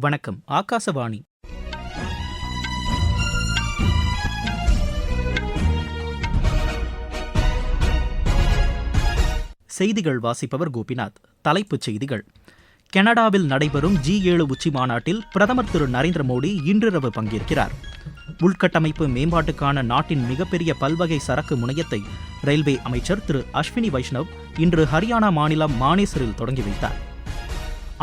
வணக்கம் ஆகாசவாணி. செய்திகள் வாசிப்பவர் கோபிநாத். தலைப்புச் செய்திகள். கனடாவில் நடைபெறும் ஜி ஏழு உச்சி மாநாட்டில் பிரதமர் திரு நரேந்திர மோடி இன்றிரவு பங்கேற்கிறார். உள்கட்டமைப்பு மேம்பாட்டுக்கான நாட்டின் மிகப்பெரிய பல்வகை சரக்கு முனையத்தை ரயில்வே அமைச்சர் திரு அஸ்வினி வைஷ்ணவ் இன்று ஹரியானா மாநிலம் மானேசரில் தொடங்கி வைத்தார்.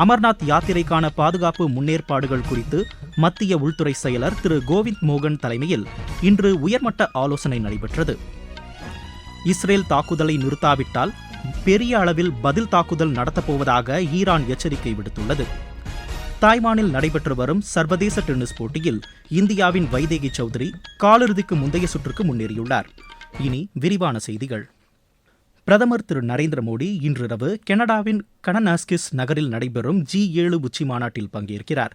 அமர்நாத் யாத்திரைக்கான பாதுகாப்பு முன்னேற்பாடுகள் குறித்து மத்திய உள்துறை செயலர் திரு கோவிந்த் மோகன் தலைமையில் இன்று உயர்மட்ட ஆலோசனை நடைபெற்றது. இஸ்ரேல் தாக்குதலை நிறுத்தாவிட்டால் பெரிய அளவில் பதில் தாக்குதல் நடத்தப்போவதாக ஈரான் எச்சரிக்கை விடுத்துள்ளது. தாய்வானில் நடைபெற்று வரும் சர்வதேச டென்னிஸ் போட்டியில் இந்தியாவின் வைதேகி சௌத்ரி காலிறுதிக்கு முந்தைய சுற்றுக்கு முன்னேறியுள்ளார். இனி விரிவான செய்திகள். பிரதமர் திரு நரேந்திர மோடி இன்றிரவு கனடாவின் கனநாஸ்கிஸ் நகரில் நடைபெறும் ஜி ஏழு உச்சி மாநாட்டில் பங்கேற்கிறார்.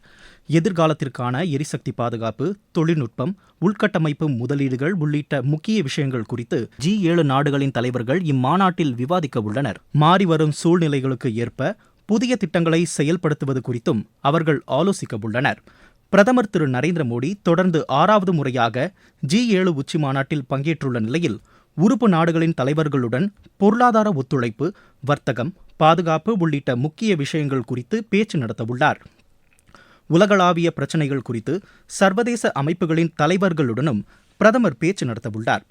எதிர்காலத்திற்கான எரிசக்தி பாதுகாப்பு தொழில்நுட்பம் உள்கட்டமைப்பு முதலீடுகள் உள்ளிட்ட முக்கிய விஷயங்கள் குறித்து ஜி ஏழு நாடுகளின் தலைவர்கள் இம்மாநாட்டில் விவாதிக்க உள்ளனர். மாறிவரும் சூழ்நிலைகளுக்கு ஏற்ப புதிய திட்டங்களை செயல்படுத்துவது குறித்தும் அவர்கள் ஆலோசிக்க உள்ளனர். பிரதமர் திரு நரேந்திர மோடி தொடர்ந்து ஆறாவது முறையாக ஜி ஏழு உச்சி மாநாட்டில் பங்கேற்றுள்ள நிலையில் உறுப்பு நாடுகளின் தலைவர்களுடன் பொருளாதார ஒத்துழைப்பு வர்த்தகம் பாதுகாப்பு உள்ளிட்ட முக்கிய விஷயங்கள் குறித்து பேச்சு நடத்தவுள்ளார். உலகளாவிய பிரச்சினைகள் குறித்து சர்வதேச அமைப்புகளின் தலைவர்களுடனும் பிரதமர் பேச்சு நடத்தவுள்ளார்.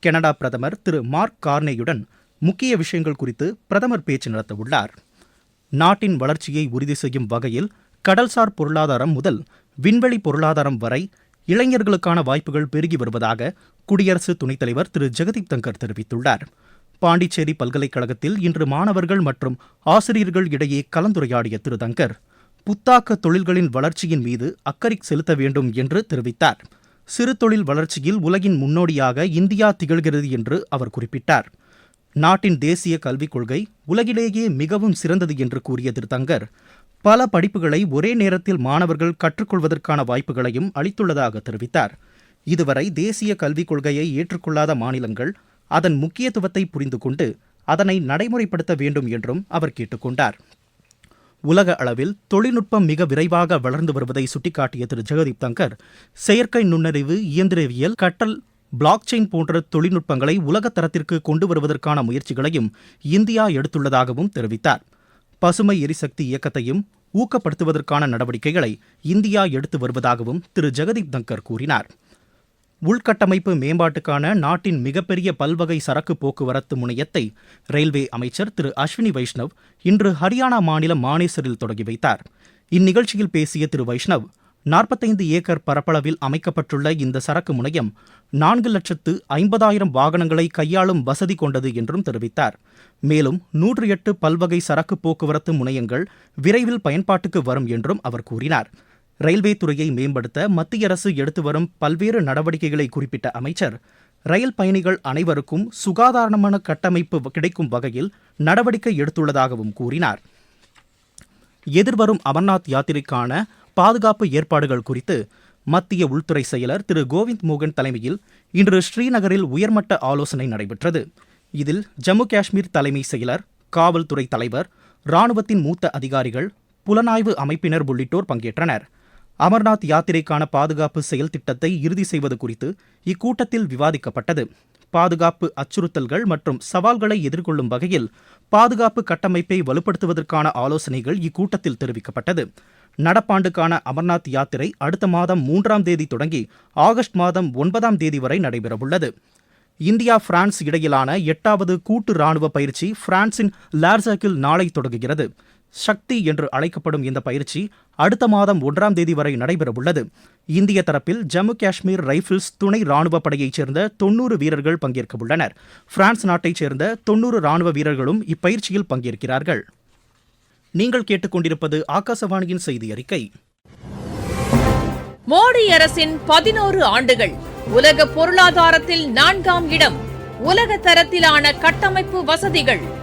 கனடா பிரதமர் திரு மார்க் கார்னேயுடன் முக்கிய விஷயங்கள் குறித்து பிரதமர் பேச்சு நடத்தவுள்ளார். நாட்டின் வளர்ச்சியை உறுதி செய்யும் வகையில் கடல்சார் பொருளாதாரம் முதல் விண்வெளி பொருளாதாரம் வரை இளைஞர்களுக்கான வாய்ப்புகள் பெருகி வருவதாக குடியரசு துணைத் தலைவர் திரு. ஜெகதீப் தங்கர் தெரிவித்துள்ளார். பாண்டிச்சேரி பல்கலைக்கழகத்தில் இன்று மாணவர்கள் மற்றும் ஆசிரியர்கள் இடையே கலந்துரையாடிய திரு. தங்கர் புத்தாக்க தொழில்களின் வளர்ச்சியின் மீது அக்கறை செலுத்த வேண்டும் என்று தெரிவித்தார். சிறு தொழில் வளர்ச்சியில் உலகின் முன்னோடியாக இந்தியா திகழ்கிறது என்று அவர் குறிப்பிட்டார். நாட்டின் தேசிய கல்விக் கொள்கை உலகிலேயே மிகவும் சிறந்தது என்று கூறிய திரு தங்கர் பல படிப்புகளை ஒரே நேரத்தில் மாணவர்கள் கற்றுக்கொள்வதற்கான வாய்ப்புகளையும் அளித்துள்ளதாக தெரிவித்தார். இதுவரை தேசிய கல்விக் கொள்கையை ஏற்றுக்கொள்ளாத மாநிலங்கள் அதன் முக்கியத்துவத்தை புரிந்து கொண்டு அதனை நடைமுறைப்படுத்த வேண்டும் என்றும் அவர் கேட்டுக்கொண்டார் உலக அளவில் தொழில்நுட்பம் மிக விரைவாக வளர்ந்து வருவதை சுட்டிக்காட்டிய திரு ஜெகதீப் தங்கர் செயற்கை நுண்ணறிவு இயந்திரவியல் கற்றல் பிளாக் செயின் போன்ற தொழில்நுட்பங்களை உலகத்தரத்திற்கு கொண்டு வருவதற்கான முயற்சிகளையும் இந்தியா எடுத்துள்ளதாகவும் தெரிவித்தார். பசுமை எரிசக்தி இயக்கத்தையும் ஊக்கப்படுத்துவதற்கான நடவடிக்கைகளை இந்தியா எடுத்து வருவதாகவும் திரு. ஜெகதீப் தங்கர் கூறினார். உள்கட்டமைப்பு மேம்பாட்டுக்கான நாட்டின் மிகப்பெரிய பல்வகை சரக்கு போக்குவரத்து முனையத்தை ரயில்வே அமைச்சர் திரு. அஸ்வினி வைஷ்ணவ் இன்று ஹரியானா மாநிலம் மானேசரில் தொடங்கி வைத்தார். இந்நிகழ்ச்சியில் பேசிய திரு. வைஷ்ணவ் நாற்பத்தைந்து ஏக்கர் பரப்பளவில் அமைக்கப்பட்டுள்ள இந்த சரக்கு முனையம் நான்கு லட்சத்து ஐம்பதாயிரம் வாகனங்களை கையாளும் வசதி கொண்டது என்றும் தெரிவித்தார். மேலும் நூற்றி எட்டு பல்வகை சரக்கு போக்குவரத்து முனையங்கள் விரைவில் பயன்பாட்டுக்கு வரும் என்றும் அவர் கூறினார். ரயில்வே துறையை மேம்படுத்த மத்திய அரசு எடுத்து வரும் பல்வேறு நடவடிக்கைகளை குறிப்பிட்ட அமைச்சர் ரயில் பயணிகள் அனைவருக்கும் சுகாதாரமான கட்டமைப்பு கிடைக்கும் வகையில் நடவடிக்கை எடுத்துள்ளதாகவும் கூறினார். எதிர்வரும் அமர்நாத் யாத்திரைக்கான பாதுகாப்பு ஏற்பாடுகள் குறித்து மத்திய உள்துறை செயலர் திரு கோவிந்த் மோகன் தலைமையில் இன்று ஸ்ரீநகரில் உயர்மட்ட ஆலோசனை நடைபெற்றது. இதில் ஜம்மு காஷ்மீர் தலைமை செயலர் காவல்துறை தலைவர் ராணுவத்தின் மூத்த அதிகாரிகள் புலனாய்வு அமைப்பினர் உள்ளிட்டோர் பங்கேற்றனர். அமர்நாத் யாத்திரைக்கான பாதுகாப்பு செயல் திட்டத்தை இறுதி செய்வது குறித்து இக்கூட்டத்தில் விவாதிக்கப்பட்டது. பாதுகாப்பு அச்சுறுத்தல்கள் மற்றும் சவால்களை எதிர்கொள்ளும் வகையில் பாதுகாப்பு கட்டமைப்பை வலுப்படுத்துவதற்கான ஆலோசனைகள் இக்கூட்டத்தில் தெரிவிக்கப்பட்டது. நடப்பாண்டுக்கான அமர்நாத் யாத்திரை அடுத்த மாதம் மூன்றாம் தேதி தொடங்கி ஆகஸ்ட் மாதம் ஒன்பதாம் தேதி வரை நடைபெறவுள்ளது. இந்தியா பிரான்ஸ் இடையிலான எட்டாவது கூட்டு ராணுவ பயிற்சி பிரான்சின் லார்சாக்கில் நாளை தொடங்குகிறது. சக்தி என்று அழைக்கப்படும் இந்த பயிற்சி அடுத்த மாதம் ஒன்றாம் தேதி வரை நடைபெறவுள்ளது. இந்திய தரப்பில் ஜம்மு காஷ்மீர் ரைஃபிள்ஸ் துணை ராணுவ படையைச் சேர்ந்த தொன்னூறு வீரர்கள் பங்கேற்க உள்ளனர். பிரான்ஸ் நாட்டைச் சேர்ந்த தொன்னூறு ராணுவ வீரர்களும் இப்பயிற்சியில் பங்கேற்கிறார்கள். நீங்கள் கேட்டுக்கொண்டிருப்பது ஆகாசவாணியின் செய்தி அறிக்கை. மோடி அரசின் பதினோரு ஆண்டுகள் உலக பொருளாதாரத்தில் நான்காம் இடம் உலக தரத்திலான கட்டமைப்பு வசதிகள்.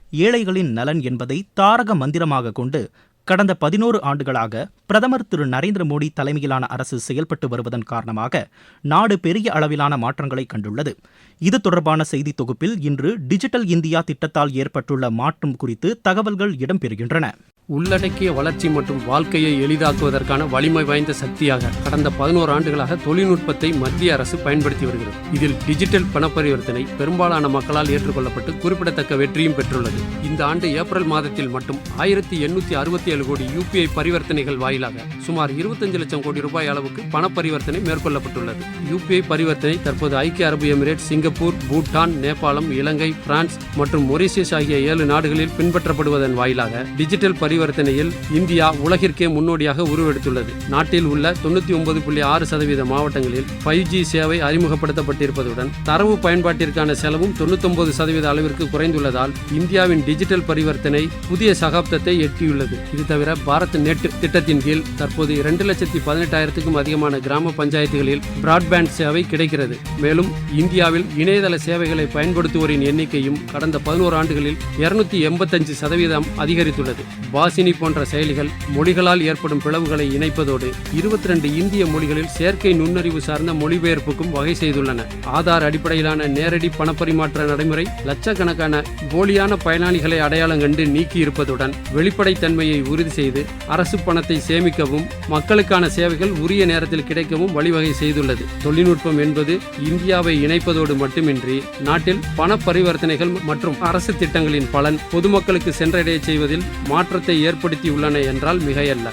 ஏழைகளின் நலன் என்பதை தாரக மந்திரமாக கொண்டு கடந்த பதினோரு ஆண்டுகளாக பிரதமர் திரு நரேந்திர மோடி தலைமையிலான அரசு செயல்பட்டு வருவதன் காரணமாக நாடு பெரிய அளவிலான மாற்றங்களை கண்டுள்ளது. இது தொடர்பான செய்தி தொகுப்பில் இன்று டிஜிட்டல் இந்தியா திட்டத்தால் ஏற்பட்டுள்ள மாற்றம் குறித்து தகவல்கள் இடம்பெறுகின்றன. உள்ளடக்கிய வளர்ச்சி மற்றும் வாழ்க்கையை எளிதாக்குவதற்கான வலிமை வாய்ந்த சக்தியாக கடந்த பதினோரு ஆண்டுகளாக தொழில்நுட்பத்தை மத்திய அரசு பயன்படுத்தி வருகிறது. இதில் டிஜிட்டல் பண பரிவர்த்தனை பெரும்பாலான மக்களால் ஏற்றுக்கொள்ளப்பட்டு குறிப்பிடத்தக்க வெற்றியும் பெற்றுள்ளது. இந்த ஆண்டு ஏப்ரல் மாதத்தில் மட்டும் ஆயிரத்தி எண்ணூத்தி அறுபத்தி ஏழு கோடி யூபிஐ பரிவர்த்தனைகள் வாயிலாக சுமார் இருபத்தஞ்சு லட்சம் கோடி ரூபாய் அளவுக்கு பண பரிவர்த்தனை மேற்கொள்ளப்பட்டுள்ளது. யூபிஐ பரிவர்த்தனை தற்போது ஐக்கிய அரபு எமிரேட் சிங்கப்பூர் பூட்டான் நேபாளம் இலங்கை பிரான்ஸ் மற்றும் மொரீசியஸ் ஆகிய ஏழு நாடுகளில் பின்பற்றப்படுவதன் வாயிலாக டிஜிட்டல் பரிவர்த்தனையில் இந்தியா உலகிற்கே முன்னோடியாக உருவெடுத்துள்ளது. நாட்டில் உள்ள தொண்ணூத்தி ஒன்பது புள்ளி ஆறு சதவீத மாவட்டங்களில் ஃபைவ் ஜி சேவை அறிமுகப்படுத்தப்பட்டிருப்பதுடன் தரவு பயன்பாட்டிற்கான செலவும் தொண்ணூத்தொன்பது சதவீத அளவிற்கு குறைந்துள்ளதால் இந்தியாவின் டிஜிட்டல் பரிவர்த்தனை புதிய சகாப்தத்தை எட்டியுள்ளது. இது தவிர பாரத் நெட் திட்டத்தின் கீழ் தற்போது இரண்டு லட்சத்தி பதினெட்டாயிரத்துக்கும் அதிகமான கிராம பஞ்சாயத்துகளில் பிராட்பேண்ட் சேவை கிடைக்கிறது. மேலும் இந்தியாவில் இணையதள சேவைகளை பயன்படுத்துவோரின் எண்ணிக்கையும் கடந்த பதினோரு ஆண்டுகளில் இருநூத்தி எண்பத்தஞ்சு சதவீதம் அதிகரித்துள்ளது. வாசினி போன்ற செயலிகள் மொழிகளால் ஏற்படும் பிளவுகளை இணைப்பதோடு இருபத்தி ரெண்டு இந்திய மொழிகளில் செயற்கை நுண்ணறிவு சார்ந்த மொழிபெயர்ப்புக்கும் வகை செய்துள்ளன. ஆதார் அடிப்படையிலான நேரடி பணப்பரிமாற்ற நடைமுறை லட்சக்கணக்கான போலியான பயனாளிகளை அடையாளம் கண்டு நீக்கி இருப்பதுடன் வெளிப்படைத்தன்மையை உறுதி செய்து அரசு பணத்தை சேமிக்கவும் மக்களுக்கான சேவைகள் உரிய நேரத்தில் கிடைக்கவும் வழிவகை செய்துள்ளது. தொழில்நுட்பம் என்பது இந்தியாவை இணைப்பதோடு மட்டுமின்றி நாட்டில் பண பரிவர்த்தனைகள் மற்றும் அரசு திட்டங்களின் பலன் பொதுமக்களுக்கு சென்றடைய செய்வதில் மாற்றத்தை ஏற்படுத்தியுள்ளன என்றால் மிகையல்ல.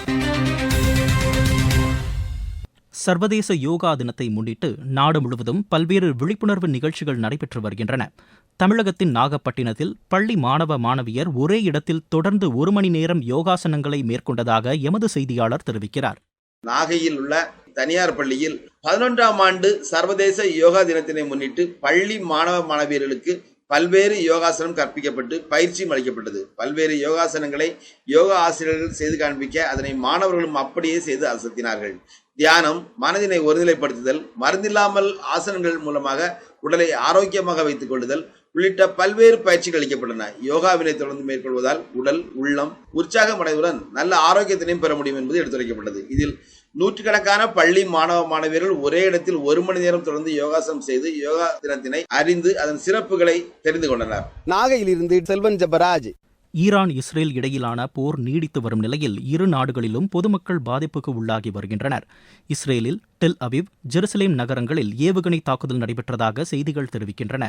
சர்வதேச யோகா தினத்தை முன்னிட்டு நாடு முழுவதும் பல்வேறு விழிப்புணர்வு நிகழ்ச்சிகள் நடைபெற்று வருகின்றன. தமிழகத்தின் நாகப்பட்டினத்தில் பள்ளி மாணவ மாணவியர் ஒரே இடத்தில் தொடர்ந்து ஒரு மணி நேரம் யோகாசனங்களை மேற்கொண்டதாக எமது செய்தியாளர் தெரிவிக்கிறார். நாகையில் உள்ள தனியார் பள்ளியில் பதினொன்றாம் ஆண்டு சர்வதேச யோகா தினத்தினை முன்னிட்டு பள்ளி மாணவ மாணவியர்களுக்கு பல்வேறு யோகாசனம் கற்பிக்கப்பட்டு பயிற்சியும் அளிக்கப்பட்டது. பல்வேறு யோகாசனங்களை யோகா ஆசிரியர்கள் செய்து காண்பிக்க அதனை மாணவர்களும் அப்படியே செய்து அசத்தினார்கள். தியானம் மனதினை ஒருநிலைப்படுத்துதல் மருந்தில்லாமல் ஆசனங்கள் மூலமாக உடலை ஆரோக்கியமாக வைத்துக் கொள்ளுதல் உள்ளிட்ட பல்வேறு பயிற்சிகள் அளிக்கப்பட்டன. யோகாவினை தொடர்ந்து மேற்கொள்வதால் உடல் உள்ளம் உற்சாகமடைவுடன் நல்ல ஆரோக்கியத்தினையும் பெற முடியும் என்பது எடுத்துரைக்கப்பட்டது. இதில் நூற்றுக்கணக்கான பள்ளி மாணவ மாணவியர்கள் ஒரே இடத்தில் ஒரு மணி நேரம் தொடர்ந்து யோகாசனம் செய்து யோகா தினத்தினை அறிந்து அதன் சிறப்புகளை தெரிந்து கொண்டனர். நாகையிலிருந்து செல்வன் ஜபராஜ். ஈரான் இஸ்ரேல் இடையிலான போர் நீடித்து வரும் நிலையில் இரு நாடுகளிலும் பொதுமக்கள் பாதிப்புக்கு உள்ளாகி வருகின்றனர். இஸ்ரேலில் டெல் அவிவ் ஜெருசலேம் நகரங்களில் ஏவுகணை தாக்குதல் நடைபெற்றதாக செய்திகள் தெரிவிக்கின்றன.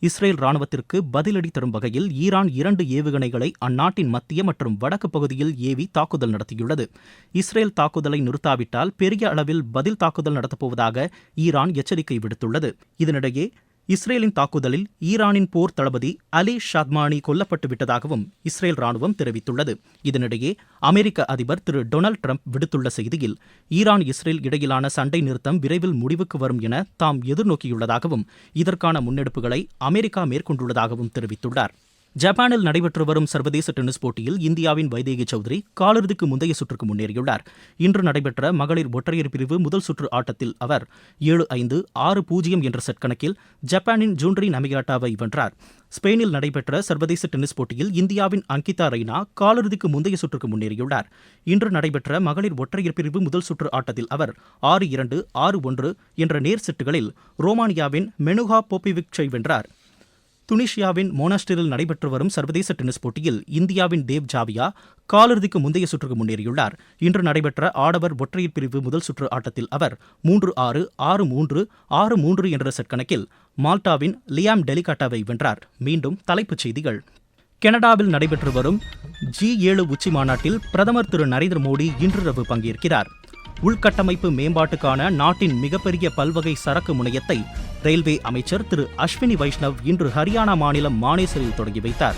இஸ்ரேல் ராணுவத்திற்கு பதிலடி தரும் வகையில் ஈரான் இரண்டு ஏவுகணைகளை அந்நாட்டின் மத்திய மற்றும் வடக்கு பகுதியில் ஏவி தாக்குதல் நடத்தியுள்ளது. இஸ்ரேல் தாக்குதலை நிறுத்தாவிட்டால் பெரிய அளவில் பதில் தாக்குதல் நடத்தப்போவதாக ஈரான் எச்சரிக்கை விடுத்துள்ளது. இதனிடையே இஸ்ரேலின் தாக்குதலில் ஈரானின் போர் தளபதி அலி ஷாத்மானி கொல்லப்பட்டு விட்டதாகவும் இஸ்ரேல் ராணுவம் தெரிவித்துள்ளது. இதனிடையே அமெரிக்க அதிபர் திரு டொனால்டு ட்ரம்ப் விடுத்துள்ள செய்தியில் ஈரான் இஸ்ரேல் இடையிலான சண்டை நிறுத்தம் விரைவில் முடிவுக்கு வரும் என தாம் எதிர்நோக்கியுள்ளதாகவும் இதற்கான முன்னெடுப்புகளை அமெரிக்கா மேற்கொண்டுள்ளதாகவும் தெரிவித்துள்ளார். ஜப்பானில் நடைபெற்று வரும் சர்வதேச டென்னிஸ் போட்டியில் இந்தியாவின் வைதேகி சௌத்ரி காலிறுதிக்கு முந்தைய சுற்றுக்கு முன்னேறியுள்ளார். இன்று நடைபெற்ற மகளிர் ஒற்றையர் பிரிவு முதல் சுற்று ஆட்டத்தில் அவர் ஏழு ஐந்து ஆறு பூஜ்ஜியம் என்ற செட் கணக்கில் ஜப்பானின் ஜூன்ரி நமியாட்டாவை வென்றார். ஸ்பெயினில் நடைபெற்ற சர்வதேச டென்னிஸ் போட்டியில் இந்தியாவின் அங்கிதா ரெய்னா காலிறுதிக்கு முந்தைய சுற்றுக்கு முன்னேறியுள்ளார். இன்று நடைபெற்ற மகளிர் ஒற்றையர் பிரிவு முதல் சுற்று ஆட்டத்தில் அவர் ஆறு இரண்டு ஆறு ஒன்று என்ற நேர் செட்டுகளில் ரோமானியாவின் மெனுகா போப்பிவிக்சை வென்றார். துனிஷியாவின் மோனாஸ்டரில் நடைபெற்று வரும் சர்வதேச டென்னிஸ் போட்டியில் இந்தியாவின் தேவ் ஜாவியா காலிறுதிக்கு முந்தைய சுற்றுக்கு முன்னேறியுள்ளார். இன்று நடைபெற்ற ஆடவர் ஒற்றையர் பிரிவு முதல் சுற்று ஆட்டத்தில் அவர் மூன்று ஆறு ஆறு மூன்று ஆறு மூன்று என்ற செட் கணக்கில் மால்டாவின் லியாம் டெலிகாட்டாவை வென்றார். மீண்டும் தலைப்புச் செய்திகள். கனடாவில் நடைபெற்று வரும் ஜி ஏழு உச்சி மாநாட்டில் பிரதமர் திரு நரேந்திர மோடி இன்றிரவு பங்கேற்கிறார். உள்கட்டமைப்பு மேம்பாட்டுக்கான நாட்டின் மிகப்பெரிய பல்வகை சரக்கு முனையத்தை ரயில்வே அமைச்சர் திரு அஸ்வினி வைஷ்ணவ் இன்று ஹரியானா மாநிலம் மானேசரில் தொடங்கி வைத்தார்.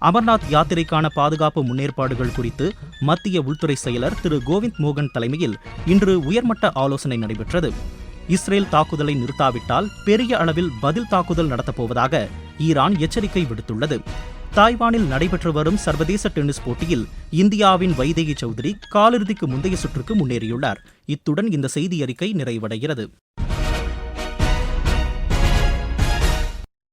அமர்நாத் யாத்திரைக்கான பாதுகாப்பு முன்னேற்பாடுகள் குறித்து மத்திய உள்துறை செயலர் திரு கோவிந்த் மோகன் தலைமையில் இன்று உயர்மட்ட ஆலோசனை நடைபெற்றது. இஸ்ரேல் தாக்குதலை நிறுத்தாவிட்டால் பெரிய அளவில் பதில் தாக்குதல் நடத்தப்போவதாக ஈரான் எச்சரிக்கை விடுத்துள்ளது. தாய்வானில் நடைபெற்று வரும் சர்வதேச டென்னிஸ் போட்டியில் இந்தியாவின் வைதேகி சௌத்ரி காலிறுதிக்கு முந்தைய சுற்றுக்கு முன்னேறியுள்ளார். இத்துடன் இந்த செய்தி அறிக்கை நிறைவடைகிறது.